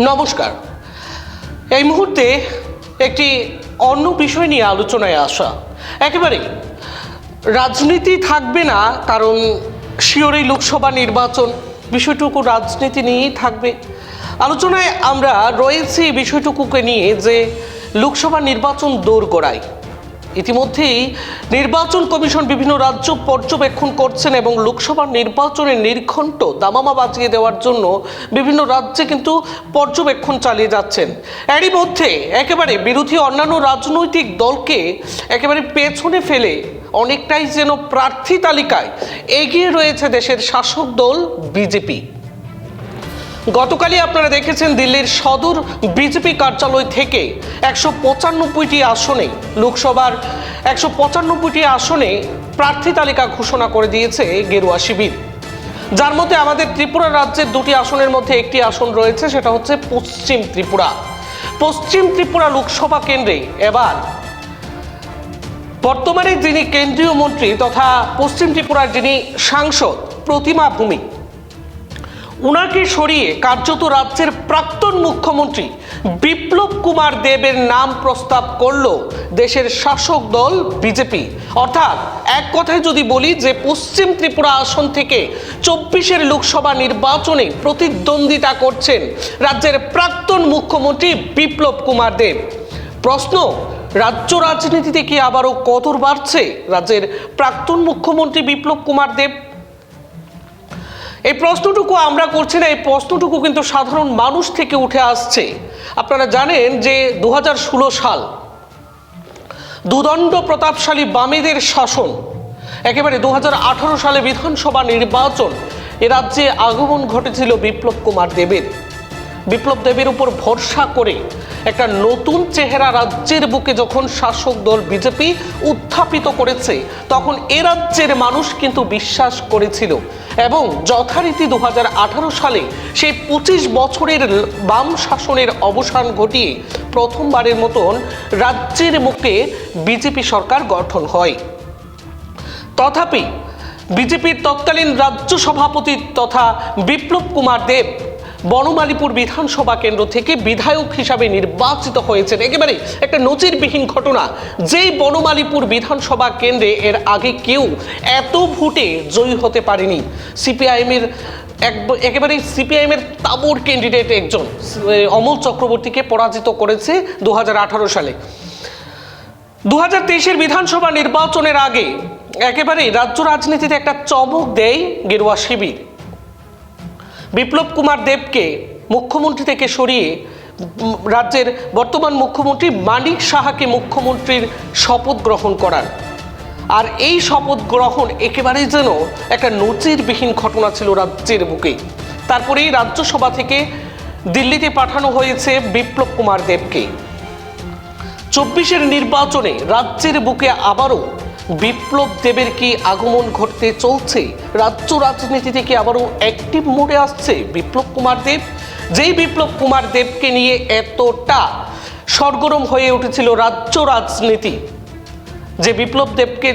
নমস্কার। এই মুহূর্তে একটি অন্য বিষয় নিয়ে আলোচনায় আসা। একেবারে রাজনীতি থাকবে না, কারণ শিওরেই লোকসভা নির্বাচন বিষয়টুকু রাজনীতি নিয়েই থাকবে। আলোচনায় আমরা রয়েছি বিষয়টুকুকে নিয়ে যে লোকসভা নির্বাচন দোরগোড়ায়। ইতিমধ্যেই নির্বাচন কমিশন বিভিন্ন রাজ্য পর্যবেক্ষণ করছেন এবং লোকসভা নির্বাচনের নির্ঘণ্ট দামামা বাঁচিয়ে দেওয়ার জন্য বিভিন্ন রাজ্যে কিন্তু পর্যবেক্ষণ চালিয়ে যাচ্ছেন। এরই মধ্যে একেবারে বিরোধী অন্যান্য রাজনৈতিক দলকে একেবারে পেছনে ফেলে অনেকটাই যেন প্রার্থী তালিকায় এগিয়ে রয়েছে দেশের শাসক দল বিজেপি। গতকালই আপনারা দেখেছেন দিল্লির সদর বিজেপি কার্যালয় থেকে একশো পঁচানব্বইটি আসনে, লোকসভার একশো পঁচানব্বইটি আসনে প্রার্থী তালিকা ঘোষণা করে দিয়েছে গেরুয়া শিবির। যার মধ্যে আমাদের ত্রিপুরা রাজ্যের দুটি আসনের মধ্যে একটি আসন রয়েছে, সেটা হচ্ছে পশ্চিম ত্রিপুরা। পশ্চিম ত্রিপুরা লোকসভা কেন্দ্রে এবার বর্তমানে যিনি কেন্দ্রীয় মন্ত্রী তথা পশ্চিম ত্রিপুরার যিনি সাংসদ প্রতিমা ভূমি উনাকে সরিয়ে কার্যত রাজ্যের প্রাক্তন মুখ্যমন্ত্রী বিপ্লব কুমার দেবের নাম প্রস্তাব করল দেশের শাসক দল বিজেপি। অর্থাৎ এক কথায় যদি বলি যে পশ্চিম ত্রিপুরা আসন থেকে চব্বিশের লোকসভা নির্বাচনে প্রতিদ্বন্দ্বিতা করছেন রাজ্যের প্রাক্তন মুখ্যমন্ত্রী বিপ্লব কুমার দেব। প্রশ্ন, রাজ্য রাজনীতিতে কি আবারও কদর বাড়ছে রাজ্যের প্রাক্তন মুখ্যমন্ত্রী বিপ্লব কুমার দেব? এই প্রশ্নটুকু আমরা করছি না, এই প্রশ্নটুকু কিন্তু সাধারণ মানুষ থেকে উঠে আসছে। আপনারা জানেন যে দু হাজার ষোলো সাল দুদণ্ড প্রতাপশালী বামেদের শাসন, একেবারে দু হাজার আঠারো সালে বিধানসভা নির্বাচন এ রাজ্যে আগমন ঘটেছিল বিপ্লব কুমার দেবের। বিপ্লব দেবের উপর ভরসা করে একটা নতুন চেহারা রাজ্যের বুকে যখন শাসক দল বিজেপি উত্থাপিত করেছে, তখন এ রাজ্যের মানুষ কিন্তু বিশ্বাস করেছিল। এবং যথারীতি দু হাজার আঠারো সালে সেই পঁচিশ বছরের বাম শাসনের অবসান ঘটিয়ে প্রথমবারের মতন রাজ্যের মুখে বিজেপি সরকার গঠন হয়। তথাপি বিজেপির তৎকালীন রাজ্য সভাপতি তথা বিপ্লব কুমার দেব বনমালীপুর বিধানসভা কেন্দ্র থেকে বিধায়ক হিসাবে নির্বাচিত হয়েছেন। একেবারে একটা নজিরবিহীন ঘটনা। যেই বনমালীপুর বিধানসভা কেন্দ্রে এর আগে কেউ এত ভোটে জয়ী হতে পারেনি। সিপিআইএমের এক একেবারে সিপিআইএমের তাবর ক্যান্ডিডেট একজন অমল চক্রবর্তীকে পরাজিত করেছে দু হাজার আঠারো সালে। দু হাজার বিধানসভা নির্বাচনের আগে একেবারেই রাজ্য রাজনীতিতে একটা চমক দেয় গেরুয়া শিবির। বিপ্লব কুমার দেবকে মুখ্যমন্ত্রী থেকে সরিয়ে রাজ্যের বর্তমান মুখ্যমন্ত্রী মানিক সাহাকে মুখ্যমন্ত্রীর শপথ গ্রহণ করার আর এই শপথ গ্রহণ একেবারেই যেন একটা নজিরবিহীন ঘটনা ছিল রাজ্যের বুকে। তারপরেই রাজ্যসভা থেকে দিল্লিতে পাঠানো হয়েছে বিপ্লব কুমার দেবকে। চব্বিশের নির্বাচনে রাজ্যের বুকে আবারও বিপ্লব দেবের কি আগমন ঘটতে চলছে? রাজ্য রাজনীতিতে কি আবারও অ্যাক্টিভ মোডে আসছে বিপ্লব কুমার দেব। যেই বিপ্লব কুমার দেবকে নিয়ে এতটা সরগরম হয়ে উঠেছিল রাজ্য রাজনীতি, যে বিপ্লব দেবকে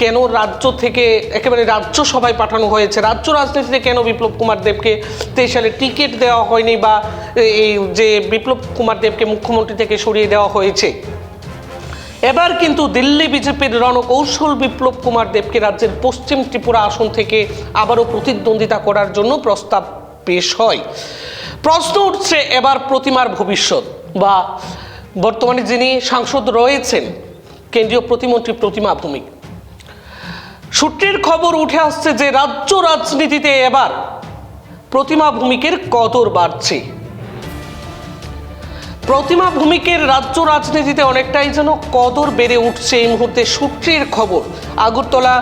কেন রাজ্য থেকে একেবারে রাজ্যসভায় পাঠানো হয়েছে? রাজ্য রাজনীতিতে কেন বিপ্লব কুমার দেবকে তেইশ সালে টিকিট দেওয়া হয়নি বা এই যে বিপ্লব কুমার দেবকে মুখ্যমন্ত্রী থেকে সরিয়ে দেওয়া হয়েছে? এবার কিন্তু দিল্লি বিজেপির রণকৌশল বিপ্লব কুমার দেবকে রাজ্যের পশ্চিম ত্রিপুরা আসন থেকে আবারও প্রতিদ্বন্দ্বিতা করার জন্য প্রস্তাব পেশ হয়। প্রশ্ন উঠছে এবার প্রতিমার ভবিষ্যৎ বা বর্তমানে যিনি সাংসদ রয়েছেন, কেন্দ্রীয় প্রতিমন্ত্রী প্রতিমা ভৌমিক। সূত্রের খবর উঠে আসছে যে রাজ্য রাজনীতিতে এবার প্রতিমা ভূমিকের কদর বাড়ছে। প্রতিমা ভূমিকের রাজ্য রাজনীতিতে অনেকটাই যেন কদর বেড়ে উঠছে এই মুহূর্তে সূত্রের খবর। আগরতলা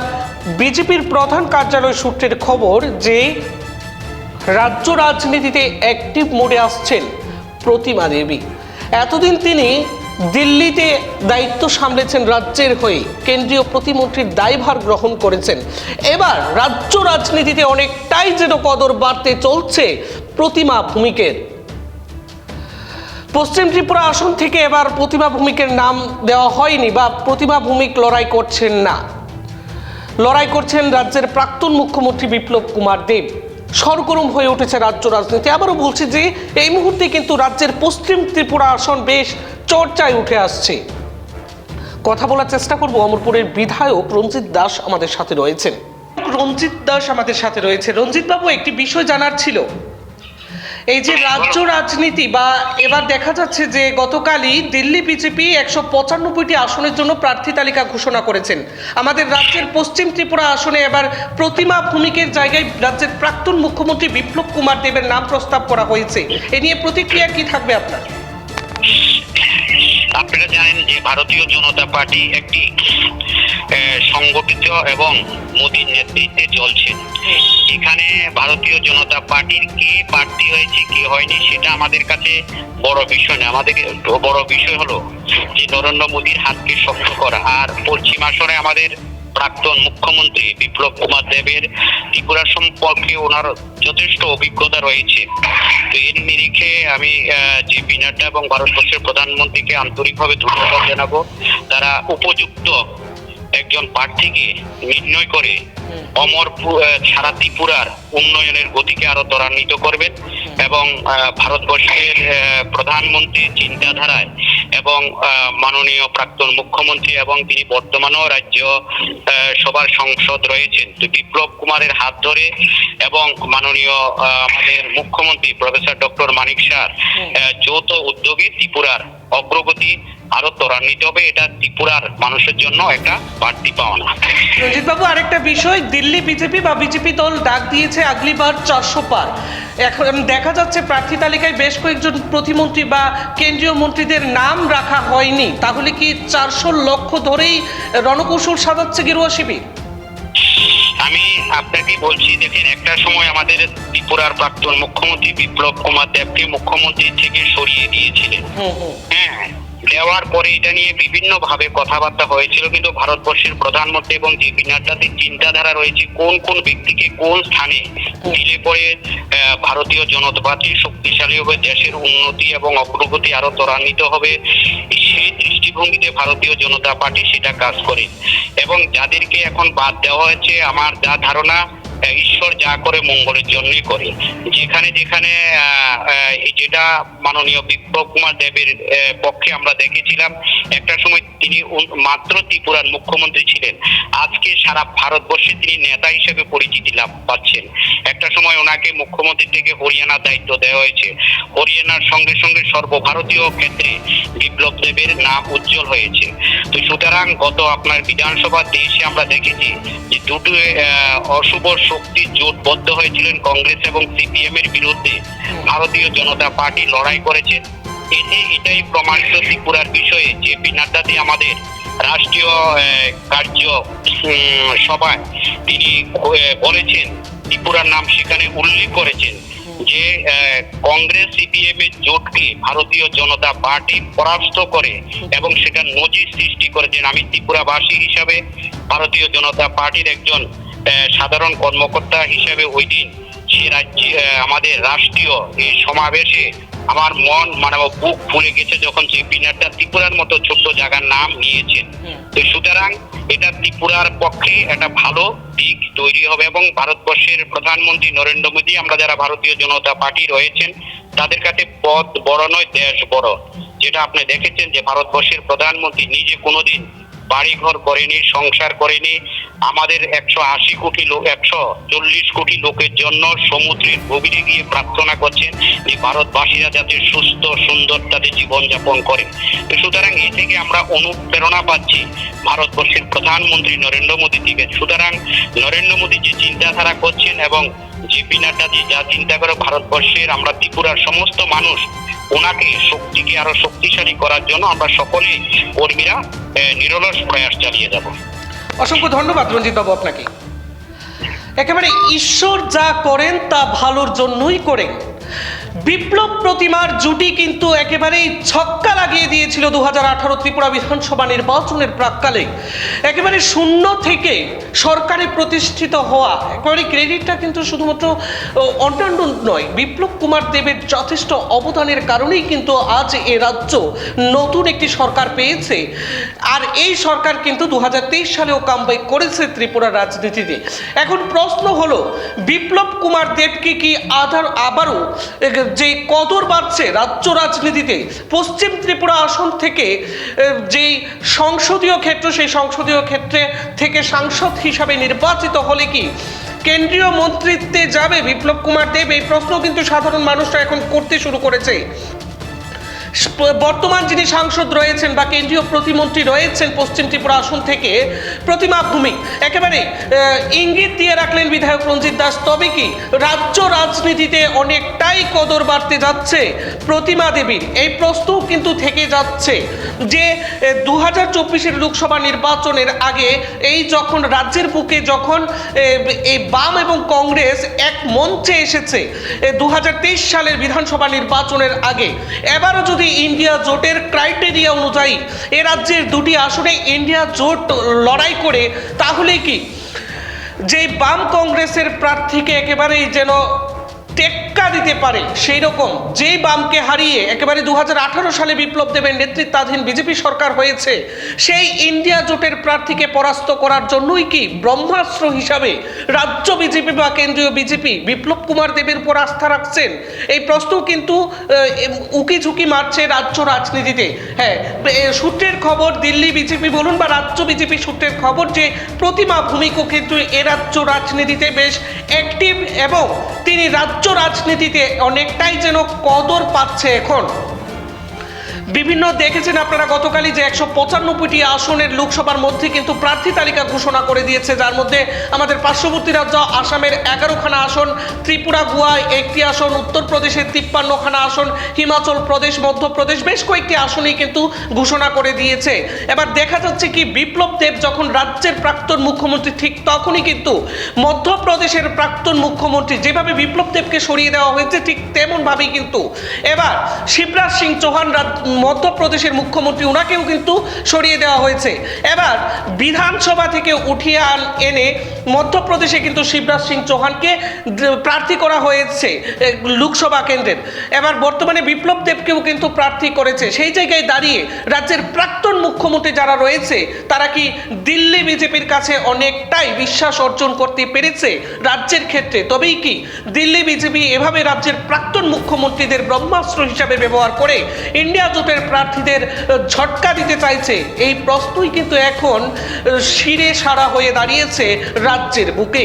বিজেপির প্রধান কার্যালয় সূত্রের খবর যে, রাজ্য রাজনীতিতে অ্যাক্টিভ মোডে আসছেন প্রতিমা দেবী। এতদিন তিনি দিল্লিতে দায়িত্ব সামলেছেন রাজ্যের হয়ে, কেন্দ্রীয় প্রতিমন্ত্রীর দায়ভার গ্রহণ করেছেন। এবার রাজ্য রাজনীতিতে অনেকটাই যেন কদর বাড়তে চলছে প্রতিমা ভূমিকের। পশ্চিম ত্রিপুরা আসন থেকে এবার প্রতিভা ভূমিকের নাম দেওয়া হয়নি বা প্রতিভা ভূমিক লড়াই করছেন না। লড়াই করছেন রাজ্যের প্রাক্তন মুখ্যমন্ত্রী বিপ্লব কুমার দেব। সরগরম হয়ে উঠেছে রাজ্য রাজনীতি। আবারও বলছি যে, এই মুহূর্তে কিন্তু রাজ্যের পশ্চিম ত্রিপুরা আসন বেশ চর্চায় উঠে আসছে। কথা বলার চেষ্টা করব অমরপুরের বিধায়ক রঞ্জিত দাস আমাদের সাথে রয়েছেন। রঞ্জিত দাস আমাদের সাথে রয়েছে। রঞ্জিত বাবু একটি বিষয় জানার ছিল। এই যে রাজ্য রাজনীতি বা এবার দেখা যাচ্ছে যে গতকালই দিল্লি বিজেপি একশো পঁচানব্বইটি আসনের জন্য প্রার্থী তালিকা ঘোষণা করেছেন। আমাদের রাজ্যের পশ্চিম ত্রিপুরা আসনে এবার প্রতিমা ভূমিকের জায়গায় রাজ্যের প্রাক্তন মুখ্যমন্ত্রী বিপ্লব কুমার দেবের নাম প্রস্তাব করা হয়েছে। এ নিয়ে প্রতিক্রিয়া কি থাকবে আপনার? আপনারা জানেন যে ভারতীয় জনতা পার্টি একটি সংগঠিত এবং মোদীর নেতৃত্বে চলছে। এখানে ভারতীয় জনতা পার্টির কে প্রার্থী হয়েছে, কে হয়নি, সেটা আমাদের কাছে বড় বিষয় না আমাদের বড় বিষয় হলো যে নরেন্দ্র মোদীর হাতকে শক্ত করা। আর পশ্চিম আসনে আমাদের প্রাক্তন মুখ্যমন্ত্রী বিপ্লব কুমার দেবের ত্রিপুরা সম্পর্কে ওনার যথেষ্ট অভিজ্ঞতা রয়েছে। তো এর নিরিখে আমি যে বিনাড্ডা এবং ভারতবর্ষের প্রধানমন্ত্রীকে আন্তরিকভাবে ধন্যবাদ জানাব। তারা উপযুক্ত একজন প্রার্থীকে নির্ণয় করে অমর সারা ত্রিপুরার উন্নয়নের গতিকে আরও ত্বরান্বিত করবেন এবং ভারতবর্ষের প্রধানমন্ত্রীর চিন্তাধারায় এবং মাননীয় প্রাক্তন মুখ্যমন্ত্রী এবং তিনি বর্তমানেও রাজ্য সভার সংসদ রয়েছেন। তো বিপ্লব কুমারের হাত ধরে এবং মাননীয় আমাদের মুখ্যমন্ত্রী প্রফেসর ডক্টর মানিক শাহ যৌথ উদ্যোগে ত্রিপুরার অগ্রগতি আরও ত্বরান্বিত হবে এটা ত্রিপুরার মানুষের জন্য একটা বাড়তি পাওনা। রঞ্জিত বাবু আরেকটা বিষয় দিল্লি বিজেপি বা বিজেপি দল ডাক দিয়েছে আগলিবার চারশো পার। এখন দেখা যাচ্ছে প্রার্থী তালিকায় বেশ কয়েকজন প্রতিমন্ত্রী বা কেন্দ্রীয় মন্ত্রীদের নাম রাখা হয়নি। তাহলে কি চারশো লক্ষ ধরেই রণকৌশল সাজাচ্ছে গেরুয়া শিবির? আমি আপনাকে বলছি দেখেন একটা সময় আমাদের ত্রিপুরার প্রাক্তন মুখ্যমন্ত্রী বিপ্লব কুমার দেবকে মুখ্যমন্ত্রী থেকে সরিয়ে দিয়েছিলেন। হ্যাঁ দেওয়ার পরে এটা নিয়ে বিভিন্ন ভাবে কথাবার্তা হয়েছিল, কিন্তু ভারতবর্ষের প্রধানমন্ত্রী এবং জেপি নাড্ডাদের চিন্তাধারা রয়েছে, কোন কোন ব্যক্তিকে কোন স্থানে দিলে পরে ভারতীয় জনতা পার্টি শক্তিশালী হবে, দেশের উন্নতি এবং অগ্রগতি আরও ত্বরান্বিত হবে সেই দৃষ্টিভঙ্গিতে ভারতীয় জনতা পার্টি সেটা কাজ করে। এবং যাদেরকে এখন বাদ দেওয়া হয়েছে, আমার যা ধারণা ঈশ্বর যা করে মঙ্গলের জন্যই করে। যেখানে যেখানে যেটা মাননীয় বিপ্লব কুমার দেবের পক্ষে আমরা দেখেছিলাম, একটা সময় তিনি মাত্র ত্রিপুরার মুখ্যমন্ত্রী ছিলেন। আজকে সারা ভারতবর্ষে তিনি নেতা হিসেবে পরিচিতি লাভ পাচ্ছেন। একটা সময় ওনাকে মুখ্যমন্ত্রী থেকে হরিয়ানার দায়িত্ব দেওয়া হয়েছে। হরিয়ানার সঙ্গে সঙ্গে সর্বভারতীয় ক্ষেত্রে বিপ্লব দেবের নাম উজ্জ্বল হয়েছে। তো সুতরাং গত আপনার বিধানসভা দেশে আমরা দেখেছি যে দুটো অশুভ শক্তি জোটবদ্ধ হয়েছিলেন কংগ্রেস এবং সিপিএম এর বিরুদ্ধে। ভারতীয় জনতা পার্টি লড়াই করেছেন এতে এটাই প্রমাণিত ত্রিপুরার বিষয়ে যে বিনাড্ডাতে আমাদের রাষ্ট্রীয় কার্য সভায় তিনি বলেছেন, ত্রিপুরার নাম সেখানে উল্লেখ করেছেন যে কংগ্রেস সিপিএম এর জোটকে ভারতীয় জনতা পার্টি পরাস্ত করে এবং সেটা নজির সৃষ্টি করেছেন। আমি ত্রিপুরাবাসী হিসাবে ভারতীয় জনতা পার্টির একজন সাধারণ কর্মকর্তা হিসেবে ওই দিন সে রাজ্যে আমাদের রাষ্ট্রীয় এই সমাবেশে আমার মন মানে বুক ফুলে গেছে যখন যে বিনারটা ত্রিপুরার মতো ছোট্ট জায়গার নাম নিয়েছেন তো সুতরাং এটা ত্রিপুরার পক্ষে একটা ভালো দিক তৈরি হবে এবং ভারতবর্ষের প্রধানমন্ত্রী নরেন্দ্র মোদী, আমরা যারা ভারতীয় জনতা পার্টি রয়েছেন, তাদের কাছে পদ বড় নয়, দেশ বড়। যেটা আপনি দেখেছেন যে ভারতবর্ষের প্রধানমন্ত্রী নিজে কোনোদিন বাড়িঘর করেনি, সংসার করেনি। আমাদের একশো আশি কোটি লোক, একশো চল্লিশ কোটি লোকের জন্য সমুদ্রের গভীরে গিয়ে প্রার্থনা করছেন যে ভারতবাসীরা যাতে সুস্থ, সুন্দর তাদের জীবনযাপন করে। সুতরাং এ থেকে আমরা অনুপ্রেরণা পাচ্ছি ভারতবর্ষের প্রধানমন্ত্রী নরেন্দ্র মোদী থেকে সুতরাং নরেন্দ্র মোদী যে চিন্তাধারা করছেন এবং যে যা চিন্তা করে ভারতবর্ষের আমরা ত্রিপুরার সমস্ত মানুষ, ওনাকে শক্তিকে আরও শক্তিশালী করার জন্য আমরা সকলে কর্মীরা নিরলস প্রয়াস চালিয়ে যাব। অসংখ্য ধন্যবাদ রঞ্জিত বাবু আপনাকে। একেবারে ঈশ্বর যা করেন তা ভালোর জন্যই করেন। বিপ্লব প্রতিমার জুটি কিন্তু একেবারেই ছক্কা লাগিয়ে দিয়েছিল দু ত্রিপুরা বিধানসভা নির্বাচনের প্রাককালে। একেবারে শূন্য থেকে সরকারে প্রতিষ্ঠিত হওয়া, একেবারে ক্রেডিটটা কিন্তু শুধুমাত্র অন্যান্য নয়, বিপ্লব কুমার দেবের যথেষ্ট অবদানের কারণেই কিন্তু আজ এ রাজ্য নতুন একটি সরকার পেয়েছে। আর এই সরকার কিন্তু দু হাজার তেইশ সালেও কামব্যাক করেছে ত্রিপুরা রাজনীতিতে। এখন প্রশ্ন হলো, বিপ্লব কুমার দেবকে কি আধার আবারও যে কদর বাড়ছে রাজ্য রাজনীতিতে, পশ্চিম ত্রিপুরা আসন থেকে যেই সংসদীয় ক্ষেত্র, সেই সংসদীয় ক্ষেত্রে থেকে সাংসদ হিসাবে নির্বাচিত হলে কি কেন্দ্রীয় মন্ত্রিত্বে যাবে বিপ্লব কুমার দেব? এই প্রশ্ন কিন্তু সাধারণ মানুষরা এখন করতে শুরু করেছে। বর্তমান যিনি সাংসদ রয়েছেন বা কেন্দ্রীয় প্রতিমন্ত্রী রয়েছেন পশ্চিম ত্রিপুরা আসন থেকে প্রতিমা ভূমিক একেবারে ইঙ্গিত দিয়ে রাখলেন বিধায়ক রঞ্জিত দাস, তবে কি রাজ্য রাজনীতিতে অনেকটাই কদর বাড়তে যাচ্ছে প্রতিমা দেবীর? এই প্রশ্ন কিন্তু থেকে যাচ্ছে যে দু হাজার চব্বিশের লোকসভা নির্বাচনের আগে এই যখন রাজ্যের বুকে যখন এই বাম এবং কংগ্রেস এক মঞ্চে এসেছে দু হাজার তেইশ সালের বিধানসভা নির্বাচনের আগে, এবারও যদি ইন্ডিয়া জোটের ক্রাইটেরিয়া অনুযায়ী এ রাজ্যের দুটি আসনে ইন্ডিয়া জোট লড়াই করে, তাহলে কি? যে বাম কংগ্রেসের প্রার্থীকে একেবারেই যেন টেক্কা দিতে পারে। সেই রকম যে বামকে হারিয়ে একেবারে দু হাজার আঠারো সালে বিপ্লব দেবের নেতৃত্বাধীন বিজেপি সরকার হয়েছে, সেই ইন্ডিয়া জোটের প্রার্থীকে পরাস্ত করার জন্যই কি ব্রহ্মাস্ত্র হিসাবে রাজ্য বিজেপি বা কেন্দ্রীয় বিজেপি বিপ্লব কুমার দেবের উপর আস্থা রাখছেন? এই প্রশ্ন কিন্তু উকি ঝুঁকি মারছে রাজ্য রাজনীতিতে। হ্যাঁ সূত্রের খবর দিল্লি বিজেপি বলুন বা রাজ্য বিজেপি সূত্রের খবর যে প্রতিমা ভূমিকও কিন্তু এ রাজ্য রাজনীতিতে বেশ অ্যাক্টিভ এবং তিনি রাজ্য রাজনীতিতে অনেকটাই যেন কদর পাচ্ছে এখন। বিভিন্ন দেখেছেন আপনারা গতকালই যে একশো পঁচানব্বইটি আসনের লোকসভার মধ্যে কিন্তু প্রার্থী তালিকা ঘোষণা করে দিয়েছে, যার মধ্যে আমাদের পার্শ্ববর্তী রাজ্য আসামের এগারোখানা আসন, ত্রিপুরা গোয়ায় একটি আসন, উত্তরপ্রদেশের তিপ্পান্নখানা আসন, হিমাচল প্রদেশ, মধ্যপ্রদেশ বেশ কয়েকটি আসনই কিন্তু ঘোষণা করে দিয়েছে। এবার দেখা যাচ্ছে কি বিপ্লব দেব যখন রাজ্যের প্রাক্তন মুখ্যমন্ত্রী, ঠিক তখনই কিন্তু মধ্যপ্রদেশের প্রাক্তন মুখ্যমন্ত্রী যেভাবে বিপ্লব দেবকে সরিয়ে দেওয়া হয়েছে, ঠিক তেমনভাবেই কিন্তু। এবার শিবরাজ সিং চৌহান মধ্যপ্রদেশের মুখ্যমন্ত্রী ওনাকেও কিন্তু সরিয়ে দেওয়া হয়েছে। এবার বিধানসভা থেকে উঠিয়ে এনে মধ্যপ্রদেশে কিন্তু শিবরাজ সিং চৌহানকে প্রার্থী করা হয়েছে লোকসভা কেন্দ্রের। এবার বর্তমানে বিপ্লব দেবকেও কিন্তু প্রার্থী করেছে। সেই জায়গায় দাঁড়িয়ে রাজ্যের প্রাক্তন মুখ্যমন্ত্রী যারা রয়েছে, তারা কি দিল্লি বিজেপির কাছে অনেকটাই বিশ্বাস অর্জন করতে পেরেছে রাজ্যের ক্ষেত্রে? তবেই কি দিল্লি বিজেপি এভাবে রাজ্যের প্রাক্তন মুখ্যমন্ত্রীদের ব্রহ্মাস্ত্র হিসাবে ব্যবহার করে ইন্ডিয়া জোটের প্রার্থীদের ঝটকা দিতে চাইছে। এই প্রশ্নই কিন্তু এখন শিরে সারা হয়ে দাঁড়িয়েছে রাজ্যের বুকে।